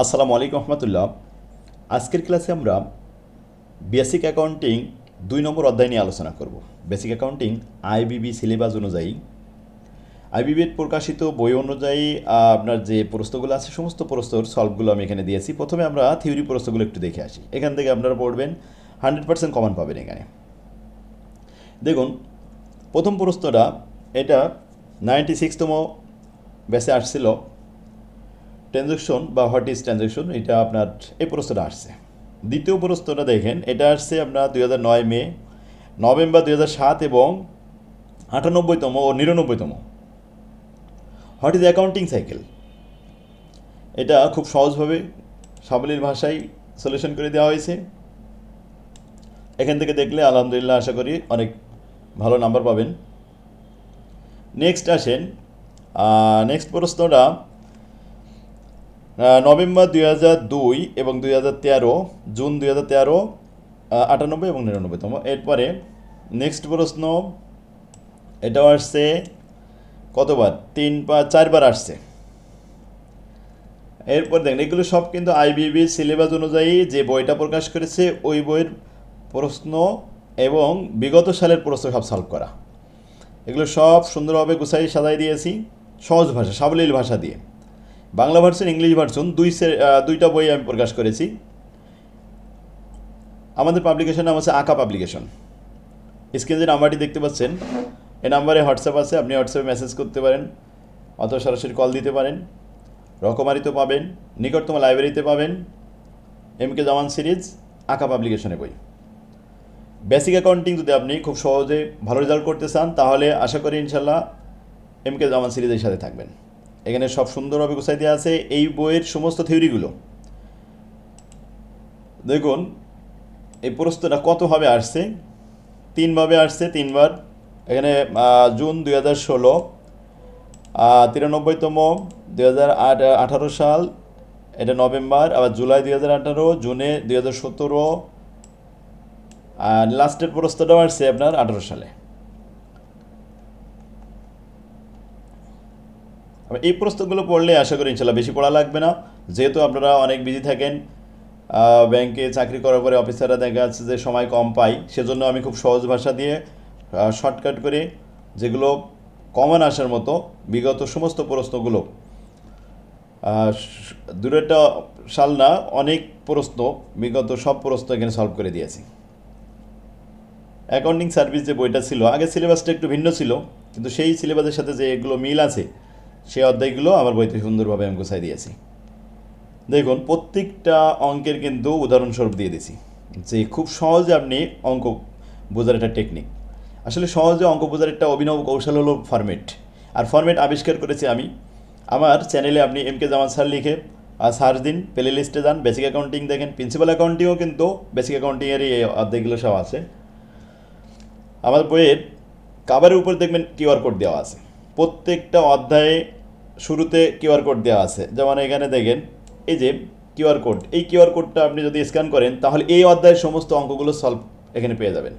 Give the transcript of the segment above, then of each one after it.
আসসালামু আলাইকুম রহমতুল্লাহ। আজকের ক্লাসে আমরা বেসিক অ্যাকাউন্টিং দুই নম্বর অধ্যায় নিয়ে আলোচনা করব। বেসিক অ্যাকাউন্টিং আইবিবি সিলেবাস অনুযায়ী। আইবিবির প্রকাশিত বই অনুযায়ী আপনার যে প্রশ্নগুলো আছে, সমস্ত প্রশ্নর সলভগুলো আমি এখানে দিয়েছি। প্রথমে আমরা থিওরি প্রশ্নগুলো একটু দেখে আসি। এখান থেকে আপনারা পড়বেন হান্ড্রেড পার্সেন্ট কমন পাবেন এখানে। দেখুন, প্রথম প্রশ্নটা, এটা নাইনটি সিক্সতম বেসে আসছিল। ট্রানজ্যাকশন বা হোয়াট ইজ ট্রানজ্যাকশন এটা আপনার এই প্রশ্নটা আসছে। দ্বিতীয় প্রশ্নটা দেখেন, এটা আসছে আপনার দুই হাজার নয় মে, নভেম্বর দুই হাজার সাত এবং আটানব্বইতম ও নিরানব্বইতম। What is accounting cycle? এটা খুব সহজভাবে সাবলীল ভাষায় সলিউশন করে দেওয়া হয়েছে। এখান থেকে দেখলে আলহামদুলিল্লাহ আশা করি অনেক ভালো নাম্বার পাবেন। নেক্সট আসেন নেক্সট প্রশ্নটা নভেম্বর দুই হাজার দুই এবং দুই হাজার তেরো, জুন দুই হাজার তেরো আটানব্বই এবং নিরানব্বইতম এরপরে নেক্সট প্রশ্ন, এটাও আসছে কতবার? তিন বা চারবার আসছে। এরপর দেখেন, এগুলো সব কিন্তু আইবিবি সিলেবাস অনুযায়ী যে বইটা প্রকাশ করেছে, ওই বইয়ের প্রশ্ন এবং বিগত সালের প্রশ্ন সব সলভ করা। এগুলো সব সুন্দরভাবে গুছাই সাজাই দিয়েছি, সহজ ভাষা, সাবলীল ভাষা দিয়ে। বাংলা ভার্সন ইংলিশ ভার্সন দুই দুইটা বই আমি প্রকাশ করেছি। আমাদের পাবলিকেশন নাম আছে আঁকা পাবলিকেশন স্ক্রিনে যে নাম্বারটি দেখতে পাচ্ছেন এই নাম্বারে হোয়াটসঅ্যাপ আছে, আপনি হোয়াটসঅ্যাপে মেসেজ করতে পারেন, অথবা সরাসরি কল দিতে পারেন। রকমারিতে পাবেন, নিকটতম লাইব্রেরিতে পাবেন এম কে জামান সিরিজ আঁকা পাবলিকেশনে বই। বেসিক অ্যাকাউন্টিং যদি আপনি খুব সহজে ভালো রেজাল্ট করতে চান, তাহলে আশা করি ইনশাল্লাহ এম কে জামান সিরিজের সাথে থাকবেন। এখানে সব সুন্দরভাবে গুছাই দেওয়া আছে এই বইয়ের সমস্ত থিওরিগুলো দেখুন, এই প্রশ্নটা কতভাবে আসছে? তিনভাবে আসছে, তিনবার। এখানে জুন দুই হাজার ষোলো তিরানব্বইতম, দুই হাজার আঠারো সাল, এটা নভেম্বর, আবার জুলাই দুই হাজার আঠারো, জুনে দুই হাজার সতেরো, আর লাস্টের প্রশ্নটাও আসছে আপনার আঠারো সালে। এই প্রশ্নগুলো পড়লে আশা করি ইনশাল্লাহ বেশি পড়া লাগবে না। যেহেতু আপনারা অনেক বিজি থাকেন ব্যাংকে চাকরি করার পরে অফিসাররা দেখা যাচ্ছে যে সময় কম পাই সেজন্য আমি খুব সহজ ভাষা দিয়ে শর্টকাট করে যেগুলো কমন আসার মতো বিগত সমস্ত প্রশ্নগুলো দূরেরটা সাল না, অনেক প্রশ্ন, বিগত সব প্রশ্ন এখানে সলভ করে দিয়েছি। অ্যাকাউন্টিং সার্ভিস যে বইটা ছিল, আগে সিলেবাসটা একটু ভিন্ন ছিল, কিন্তু সেই সিলেবাসের সাথে যে এগুলো মিল আছে সেই অধ্যায়গুলো আমার বইতে সুন্দরভাবে আমি গোছাই দিয়েছি। দেখুন, প্রত্যেকটা অঙ্কের কিন্তু উদাহরণস্বরূপ দিয়ে দিয়েছি যে খুব সহজে আপনি অঙ্ক বোঝার একটা টেকনিক আসলে সহজে অঙ্ক বোঝার একটা অভিনব কৌশল হলো ফরম্যাট আর ফরম্যাট আবিষ্কার করেছি আমি। আমার চ্যানেলে আপনি এম কে জামান স্যার লিখে সার্চ দিন প্লে লিস্টে যান বেসিক অ্যাকাউন্টিং দেখেন। প্রিন্সিপাল অ্যাকাউন্টিংও কিন্তু বেসিক অ্যাকাউন্টিংয়েরই এই অধ্যায়গুলো সব আছে। আমার বইয়ের কাভারের উপর দেখবেন কিউআর কোড দেওয়া আছে। প্রত্যেকটা অধ্যায়ে শুরুতে কিউআর কোড দেওয়া আছে। যেমন এখানে দেখেন, এই যে কিউআর কোড এই কিউআর কোডটা আপনি যদি স্ক্যান করেন, তাহলে এই অধ্যায়ের সমস্ত অঙ্কগুলো সলভ এখানে পেয়ে যাবেন।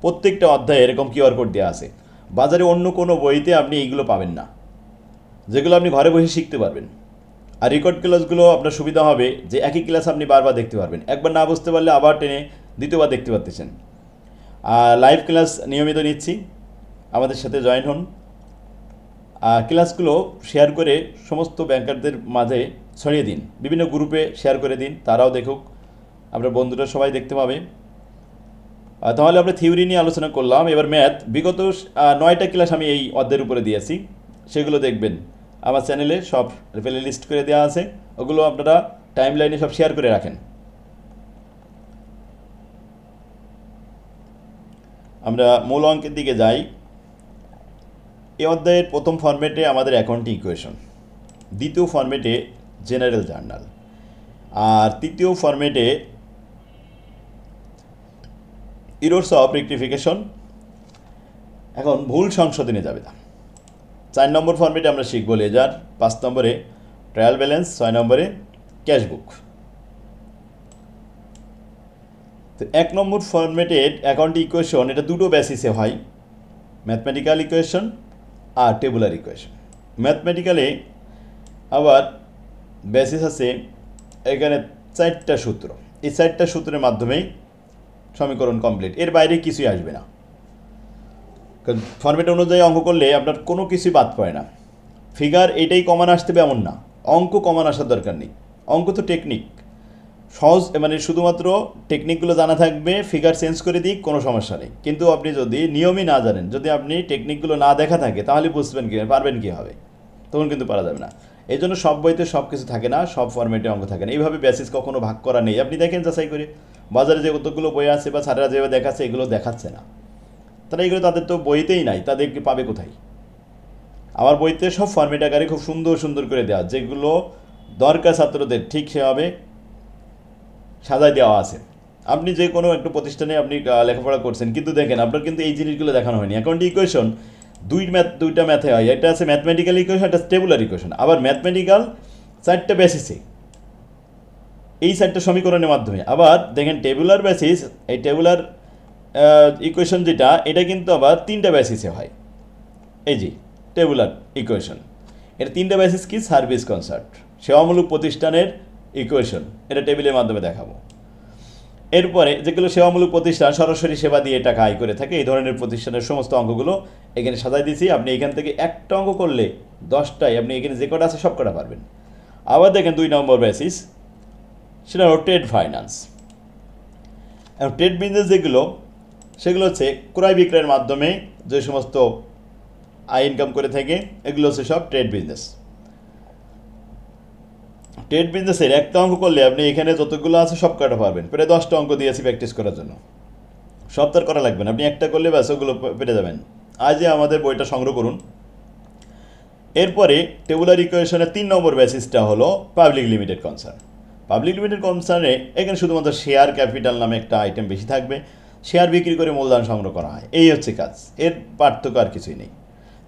প্রত্যেকটা অধ্যায়ে এরকম কিউআর কোড দেওয়া আছে। বাজারে অন্য কোনো বইতে আপনি এইগুলো পাবেন না। যেগুলো আপনি ঘরে বসে শিখতে পারবেন। আর রেকর্ড ক্লাসগুলো আপনার সুবিধা হবে যে একই ক্লাস আপনি বারবার দেখতে পারবেন। একবার না বুঝতে পারলে আবার টেনে দ্বিতীয়বার দেখতে পারতেছেন। আর লাইভ ক্লাস নিয়মিত নিচ্ছি। আমাদের সাথে জয়েন হন। ক্লাসগুলো শেয়ার করে সমস্ত ব্যাংকারদের মাঝে ছড়িয়ে দিন। বিভিন্ন গ্রুপে শেয়ার করে দিন, তারাও দেখুক। আমরা বন্ধুরা সবাই দেখতে পাবে। তাহলে আমরা থিওরি নিয়ে আলোচনা করলাম। এবার ম্যাথ। বিগত নয়টা ক্লাস আমি এই অধ্যায়ের উপরে দিয়েছি। সেগুলো দেখবেন। আমার চ্যানেলে সব প্লে লিস্ট করে দেওয়া আছে। ওগুলো আপনারা টাইম লাইনে সব শেয়ার করে রাখেন। আমরা মূল অঙ্কের দিকে যাই। এই অধ্যায়ের প্রথম ফরম্যাটে আমাদের অ্যাকাউন্টিং ইকুয়েশন দ্বিতীয় ফরম্যাটে জেনারেল জার্নাল আর তৃতীয় ফরম্যাটে ইরোর্স অফ রেক্টিফিকেশন এখন ভুল সংশোধনে যাবে না চার নম্বর ফরম্যাটে আমরা শিখব লেজার, পাঁচ নম্বরে ট্রায়াল ব্যালেন্স ছয় নম্বরে ক্যাশবুক তো এক নম্বর ফরম্যাটের অ্যাকাউন্ট ইকুয়েশন এটা দুটো বেসিসে হয় ম্যাথমেটিক্যাল ইকুয়েশন আর টেবুলার ইকুয়েশন ম্যাথমেটিক্যালে আবার বেসিস আছে এখানে চারটা সূত্র। এই চারটা সূত্রের মাধ্যমেই সমীকরণ কমপ্লিট এর বাইরে কিছুই আসবে না। কারণ ফর্মেট অনুযায়ী অঙ্ক করলে আপনার কোনো কিছুই বাদ পড়ে না। ফিগার এটাই কমান আসতে হবে এমন না। অঙ্ক কমান আসার দরকার নেই। অঙ্ক তো টেকনিক সহজ মানে শুধুমাত্র টেকনিকগুলো জানা থাকবে ফিগার চেঞ্জ করে দিক, কোনো সমস্যা নেই। কিন্তু আপনি যদি নিয়মই না জানেন, যদি আপনি টেকনিকগুলো না দেখা থাকে, তাহলে বুঝবেন কি, পারবেন কী হবে তখন কিন্তু পারা যাবে না। এই জন্য সব বইতে সব কিছু থাকে না, সব ফর্মেটে অঙ্ক থাকে না। এইভাবে বেসিস কখনো ভাগ করা নেই। আপনি দেখেন যাচাই করে, বাজারে যে কতগুলো বই আছে বা স্যারেরা যেভাবে দেখাচ্ছে, এগুলো দেখাচ্ছে না। তারা এগুলো তাদের তো বইতেই নাই তাদেরকে পাবে কোথায়? আমার বইতে সব ফর্মেট আকারে খুব সুন্দর সুন্দর করে দেওয়া, যেগুলো দরকার ছাত্রদের, ঠিক সেভাবে সাজায় দেওয়া আছে। আপনি যে কোনো একটা প্রতিষ্ঠানে আপনি লেখাপড়া করছেন, কিন্তু দেখেন আপনার কিন্তু এই জিনিসগুলো দেখানো হয়নি। অ্যাকাউন্ট ইকুয়েশন দুই ম্যাথ দুইটা ম্যাথে হয়। এটা আছে ম্যাথমেটিক্যাল ইকুয়েশন একটা স্টেবুলার ইকুয়েশন আবার ম্যাথমেটিক্যাল চারটা বেসিসে এই চারটা সমীকরণের মাধ্যমে। আবার দেখেন টেবুলার বেসিস এই টেবুলার ইকুয়েশন যেটা, এটা কিন্তু আবার তিনটা বেসিসে হয়। এই যে টেবুলার ইকুয়েশন এর তিনটা বেসিস কি? সার্ভিস কনসার্ট সেবামূলক প্রতিষ্ঠানের ইকুয়েশন এটা টেবিলের মাধ্যমে দেখাবো। এরপরে যেগুলো সেবামূলক প্রতিষ্ঠান, সরাসরি সেবা দিয়ে টাকা আয় করে থাকে, এই ধরনের প্রতিষ্ঠানের সমস্ত অঙ্কগুলো এখানে সাজাই দিয়েছি। আপনি এখান থেকে একটা অঙ্ক করলে দশটায় আপনি এখানে যে কটা আছে সব কটা পারবেন। আবার দেখেন দুই নম্বর বেসিস সেটা হলো ট্রেড ফাইন্যান্স এবং ট্রেড বিজনেস যেগুলো, সেগুলো হচ্ছে ক্রয় বিক্রয়ের মাধ্যমে যে সমস্ত আয় ইনকাম করে থাকে, এগুলো হচ্ছে সব ট্রেড বিজনেস ট্রেড বিজনেসের একটা অঙ্ক করলে আপনি এখানে যতগুলো আছে সব কটা পারবেন। প্রায় দশটা অঙ্ক দিয়েছি প্র্যাকটিস করার জন্য। সব তার করা লাগবে না। আপনি একটা করলে ব্যাস ওগুলো পেরে যাবেন। আজই আমাদের বইটা সংগ্রহ করুন। এরপরে টেবুলার ইকুয়েশনের তিন নম্বর বেসিসটা হলো public limited concern public limited কনসার্নে এখানে শুধুমাত্র শেয়ার ক্যাপিটাল নামে একটা আইটেম বেশি থাকবে। শেয়ার বিক্রি করে মূলধন সংগ্রহ করা হয়। এই হচ্ছে কাজ। এর পার্থক্য আর কিছুই নেই।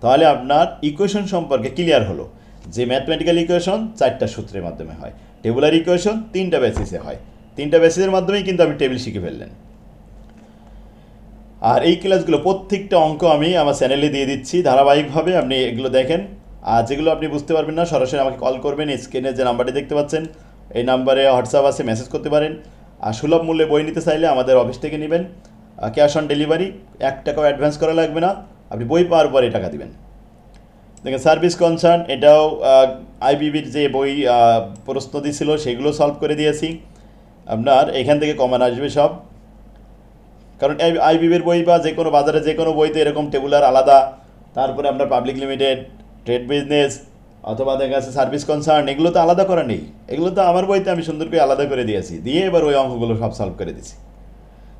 তাহলে আপনার ইকুয়েশন সম্পর্কে ক্লিয়ার হলো। যে ম্যাথমেটিক্যাল ইকুয়েশন চারটা সূত্রের মাধ্যমে হয়। টেবুলার ইকুয়েশন তিনটা বেসিসে হয়। তিনটা বেসিসের মাধ্যমেই কিন্তু আপনি টেবিল শিখে ফেললেন। আর এই ক্লাসগুলো প্রত্যেকটা অঙ্ক আমি আমার চ্যানেলে দিয়ে দিচ্ছি। ধারাবাহিকভাবে আপনি এগুলো দেখেন। আর যেগুলো আপনি বুঝতে পারবেন না, সরাসরি আমাকে কল করবেন। স্ক্রিনে যে নাম্বারটি দেখতে পাচ্ছেন, এই নাম্বারে হোয়াটসঅ্যাপ আছে মেসেজ করতে পারেন। আর সুলভ মূল্যে বই নিতে চাইলে আমাদের অফিস থেকে নেবেন। ক্যাশ অন ডেলিভারি এক টাকাও অ্যাডভান্স করা লাগবে না। আপনি বই পাওয়ার পরে টাকা দিবেন। দেখেন সার্ভিস কনসার্ন এটাও আইবিবির যে বই প্রশ্ন দিছিল, সেগুলো সলভ করে দিয়েছি। আপনার এখান থেকে কমান আসবে সব। কারণ আইবিবির বই বা যে কোনো বাজারে যে কোনো বইতে এরকম টেবুলার আলাদা। তারপরে আপনার পাবলিক লিমিটেড ট্রেড বিজনেস অথবা দেখা যাচ্ছে সার্ভিস কনসার্ন এগুলো তো আলাদা করা নেই। এগুলো তো আমার বইতে আমি সুন্দর করে আলাদা করে দিয়েছি। দিয়ে এবার ওই অঙ্কগুলো সব সলভ করে দিয়েছি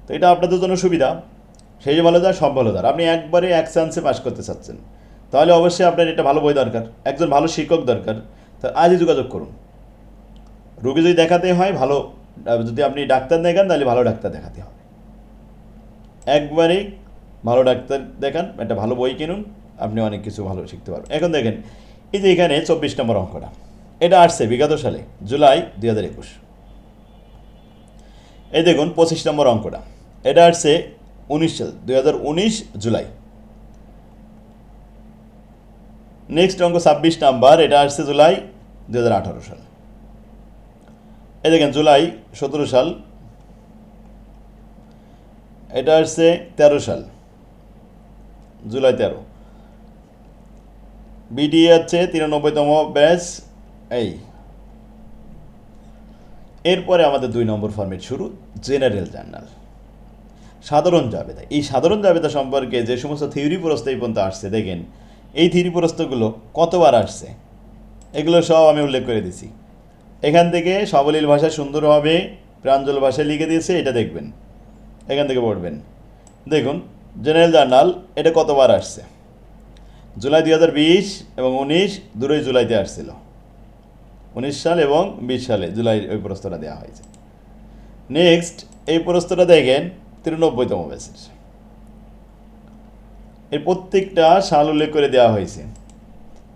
তো এটা আপনাদের জন্য সুবিধা। সেই ভালো যার সব ভালো যার আপনি একবারে এক চান্সে পাস করতে চাচ্ছেন। তাহলে অবশ্যই আপনার এটা ভালো বই দরকার। একজন ভালো শিক্ষক দরকার। তা আজই যোগাযোগ করুন। রোগী যদি দেখাতে হয়, ভালো যদি আপনি ডাক্তার দেখান, তাহলে ভালো ডাক্তার দেখাতে হবে। একবারেই ভালো ডাক্তার দেখান, একটা ভালো বই কিনুন, আপনি অনেক কিছু ভালো শিখতে পারবেন। এখন দেখেন, এই যে এখানে চব্বিশ নম্বর অঙ্কটা, এটা আসছে বিগত সালে, জুলাই দুই হাজার একুশ। এই দেখুন, পঁচিশ নম্বর অঙ্কটা, এটা আসছে উনিশ সাল দুই হাজার উনিশ জুলাই। নেক্সট অঙ্ক ছাব্বিশ নাম্বার, এটা আসছে জুলাই দু হাজার আঠারো সাল। এই দেখেন, জুলাই সতেরো সাল। এটা আসছে তেরো সাল, জুলাই তেরো। বিডি হচ্ছে তিরানব্বইতম ব্যাচ, এই। এরপরে আমাদের দুই নম্বর ফর্মেট শুরু, জেনারেল জার্নাল। সাধারণ জাবেদা, এই সাধারণ জাবেদা সম্পর্কে যে সমস্ত থিওরি এই পর্যন্ত আসছে, দেখেন এই থিওরি প্রস্তগুলো কতবার আসছে? এগুলো সব আমি উল্লেখ করে দিছি। এখান থেকে সবলীল ভাষা সুন্দরভাবে প্রাঞ্জল ভাষায় লিখে দিয়েছে, এটা দেখবেন। এখান থেকে পড়বেন। দেখুন, জেনারেল জার্নাল, এটা কতবার আসছে? জুলাই দুই হাজার বিশ এবং উনিশ দুটোই জুলাইতে আসছিল। উনিশ সাল এবং বিশ সালে জুলাই ওই প্রস্তটা দেওয়া হয়েছে। নেক্সট এই প্রস্তটা দেখেন, তিরানব্বইতম ব্যাচের। এই প্রত্যেকটা সাল উল্লেখ করে দেওয়া হয়েছে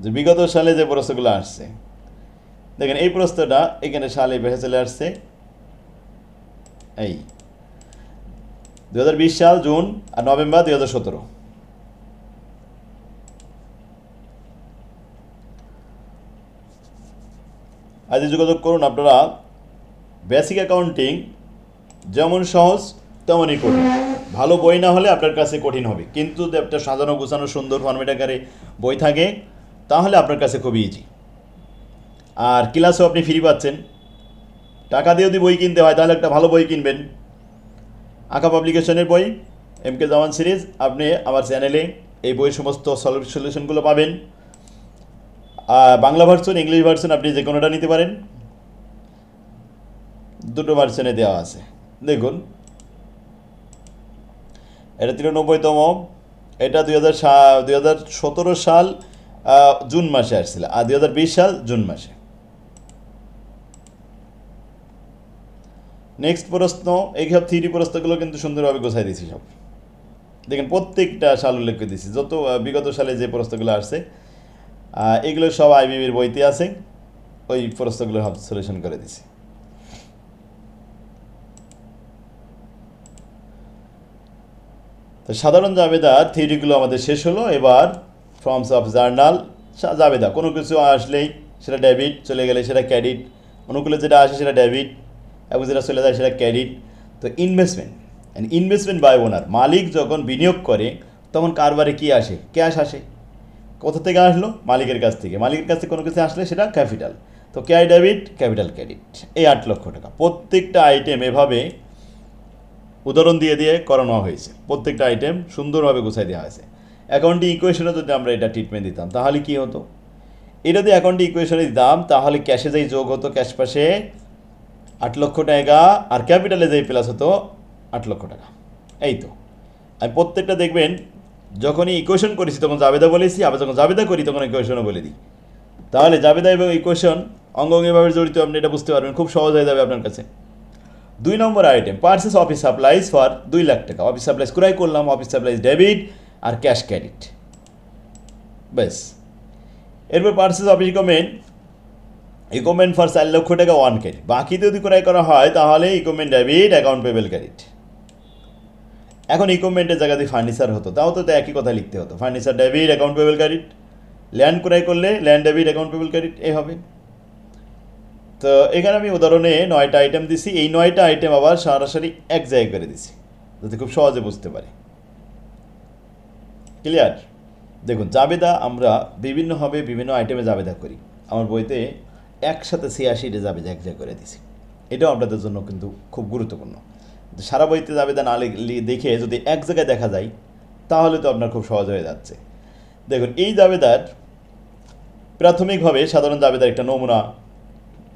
যে বিগত সালে যে প্রস্তগুলো আসছে, দেখেন এই প্রস্তটা এখানে সালে ভেসে চলে আসছে। এই দু হাজার বিশ সাল, জুন আর নভেম্বর দুই হাজার সতেরো। আজই যোগাযোগ করুন আপনারা। বেসিক অ্যাকাউন্টিং যেমন সহজ তেমনই কঠিন। ভালো বই না হলে আপনার কাছে কঠিন হবে। কিন্তু একটা সাজানো গোছানো সুন্দর ফর্মেট আকারে বই থাকে, তাহলে আপনার কাছে খুব ইজি আর ক্লাসও আপনি ফ্রি পাচ্ছেন। টাকা দিয়ে যদি বই কিনতে হয়, তাহলে একটা ভালো বই কিনবেন। আঁকা পাবলিকেশনের বই এম কে জামান সিরিজ আপনি আমার চ্যানেলে এই বইয়ের সমস্ত সলিউশনগুলো পাবেন। বাংলা ভার্সন ইংলিশ ভার্সন আপনি যে কোনোটা নিতে পারেন। দুটো ভার্সনে দেওয়া আছে। দেখুন এটা তিরানব্বইতম। এটা দুই হাজার দুই হাজার সতেরো সাল জুন মাসে আসছিল। আর দুই হাজার বিশ সাল, জুন মাসে। নেক্সট প্রশ্ন, এই সব থ্রি প্রশ্নগুলো কিন্তু সুন্দরভাবে গোছাই দিয়েছি সব। দেখেন, প্রত্যেকটা সাল উল্লেখ করে দিয়েছি। যত বিগত সালে যে প্রশ্নগুলো আসছে এগুলো সব আইবিবির বইতে আছে। ওই প্রশ্নগুলো সলিউশন করে দিছি তো সাধারণ জাবেদার থিওরিগুলো আমাদের শেষ হলো। এবার ফর্মস অফ জার্নাল জাবেদা, কোনো কিছু আসলেই সেটা ডেবিট চলে গেলে সেটা ক্রেডিট অনুকূলে যেটা আসে সেটা ডেবিট এবং যেটা চলে যায় সেটা ক্রেডিট তো investment and investment by owner মালিক যখন বিনিয়োগ করে, তখন কারবারে কি আসে? ক্যাশ আসে। কোথা থেকে আসলো? মালিকের কাছ থেকে। মালিকের কাছ থেকে কোনো কিছু আসলে সেটা ক্যাপিটাল তো ক্যাই ডেবিট ক্যাপিটাল ক্রেডিট এই আট লক্ষ টাকা। প্রত্যেকটা আইটেম এভাবে উদাহরণ দিয়ে দিয়ে করানো হয়েছে। প্রত্যেকটা আইটেম সুন্দরভাবে গুছাই দেওয়া হয়েছে। অ্যাকাউন্টিং ইকুয়েশনে যদি আমরা এটা ট্রিটমেন্ট দিতাম, তাহলে কী হতো? এটা যদি অ্যাকাউন্টিং ইকুয়েশনে দিতাম, তাহলে ক্যাশে যেই যোগ হতো ক্যাশ পাশে আট লক্ষ টাকা আর ক্যাপিটালে যেই প্লাস হতো, আট লক্ষ টাকা। এই তো। আমি প্রত্যেকটা দেখবেন, যখনই ইকুয়েশন করেছি, তখন জাবেদা বলেছি, আবার যখন জাবেদা করি, তখন ইকুয়েশনও বলে দিই। তাহলে জাবেদা এবং ইকুয়েশন অঙ্গঙ্গিভাবে জড়িত, আপনি এটা বুঝতে পারবেন, খুব সহজ হয়ে যাবে আপনার কাছে। দুই number item purchase office supplies for দুই লাখ টাকা। অফিস সাপ্লাইজ ক্রয় করলাম অফিস সাপ্লাইজ ডেবিট আর ক্যাশ ক্রেডিট ব্যাস। এরপর purchase office equipment equipment for চার লক্ষ টাকা ওয়ান ক্রেডিট বাকিতে যদি ক্রয় করা হয়, তাহলে equipment debit account payable credit এখন ইকুইপমেন্টের জায়গাতে ফার্নিচার হতো, তাও তো তো একই কথা লিখতে হতো। Furniture debit account payable credit land ক্রয় করলে land debit account payable credit এ হবে। তো এখানে আমি উদাহরণে নয়টা আইটেম দিছি। এই নয়টা আইটেম আবার সরাসরি এক জায়গায় করে দিছি, যাতে খুব সহজে বুঝতে পারি। ক্লিয়ার দেখুন, জাবেদা আমরা বিভিন্নভাবে বিভিন্ন আইটেমে জাবেদা করি। আমার বইতে একসাথে ছিয়াশিটা জাবেদা এক জায়গায় করে দিছি। এটাও আপনাদের জন্য কিন্তু খুব গুরুত্বপূর্ণ। সারা বইতে জাবেদা না দেখে যদি এক জায়গায় দেখা যায়, তাহলে তো আপনার খুব সহজ হয়ে যাচ্ছে। দেখুন, এই জাবেদার প্রাথমিকভাবে সাধারণ জাবেদার একটা নমুনা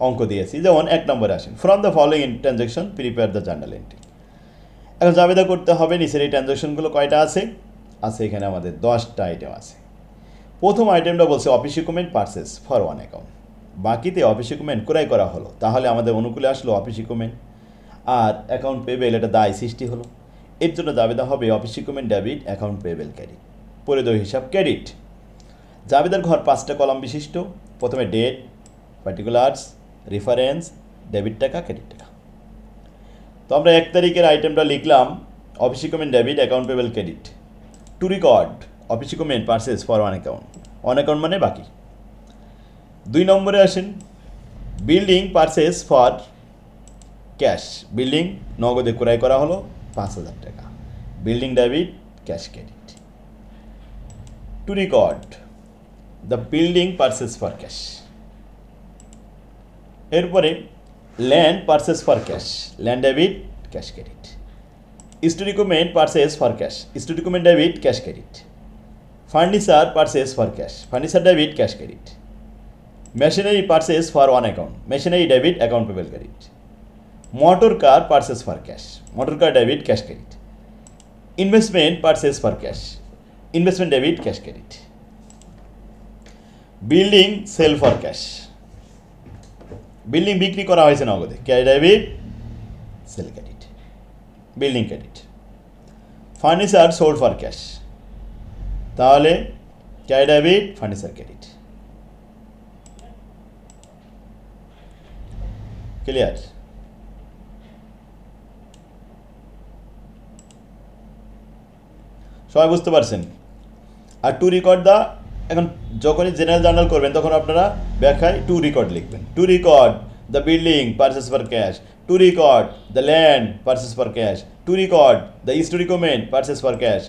অঙ্ক দিয়েছি। যেমন এক নম্বরে আসেন। From the following transaction prepare the journal entry এখন জাবেদা করতে হবে, নিচের এই ট্রানজ্যাকশনগুলো কয়টা আছে? আছে এখানে আমাদের দশটা আইটেম আছে। প্রথম আইটেমটা বলছে office equipment purchase for on account বাকিতে অফিস ইকুইপমেন্ট ক্রয় করা হলো, তাহলে আমাদের অনুকূলে আসলো অফিস ইকুইপমেন্ট আর অ্যাকাউন্ট পেবেল এটা দায় সৃষ্টি হলো। এর জন্য জাবেদা হবে office equipment debit account payable credit পরিদয় হিসাব ক্রেডিট জাবেদার ঘর পাঁচটা কলাম বিশিষ্ট। প্রথমে ডেট পার্টিকুলার্স রেফারেন্স ডেবিট টাকা ক্রেডিট টাকা। তো আমরা এক তারিখের আইটেমটা লিখলাম office equipment debit account payable credit to record office equipment purchase for on account on account মানে বাকি। দুই নম্বরে আসেন building purchase for cash building নগদে ক্রয় করা হলো পাঁচ হাজার টাকা। Building debit cash credit to record the building purchase for cash এরপরে land purchase for cash land debit cash credit store equipment purchase for cash store equipment debit cash credit furniture purchase for cash furniture debit cash credit machinery purchase for on account machinery debit account payable credit motor car purchase for cash motor car debit cash credit investment purchase for cash investment debit cash credit building sale for cash building বিক্রি করা হয়েছে নগদে। Cash debit sale credit. Building credit. Furniture sold for cash. তাহলে cash debit furniture credit. Clear? সবাই বুঝতে পারছেন? আর two record দা এখন যখনই জেনারেল জার্নাল করবেন, তখন আপনারা ব্যাখ্যায় টু রেকর্ড লিখবেন। To record the building purchase for cash to record the land purchase for cash to record the store equipment purchase for cash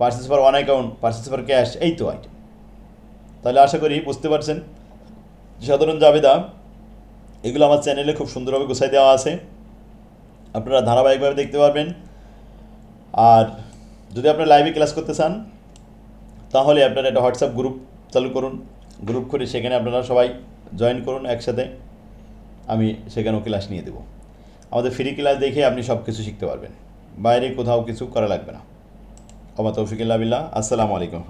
purchase for on account purchase for cash এই তো item. তাহলে আশা করি বুঝতে পারছেন। সাধারণ জাবেদা এগুলো আমার চ্যানেলে খুব সুন্দরভাবে গুছাই দেওয়া আছে। আপনারা ধারাবাহিকভাবে দেখতে পারবেন। আর যদি আপনারা লাইভে ক্লাস করতে চান তাহলে আপনারা একটা হোয়াটসঅ্যাপ গ্রুপ চালু করুন। গ্রুপ করে সেখানে আপনারা সবাই জয়েন করুন একসাথে। আমি সেখানেও ক্লাস নিয়ে দেবো। আমাদের ফ্রি ক্লাস দেখে আপনি সব কিছু শিখতে পারবেন। বাইরে কোথাও কিছু করা লাগবে না। আমার তৌফিকুল্লাহ বিল্লাহ। আসসালামু আলাইকুম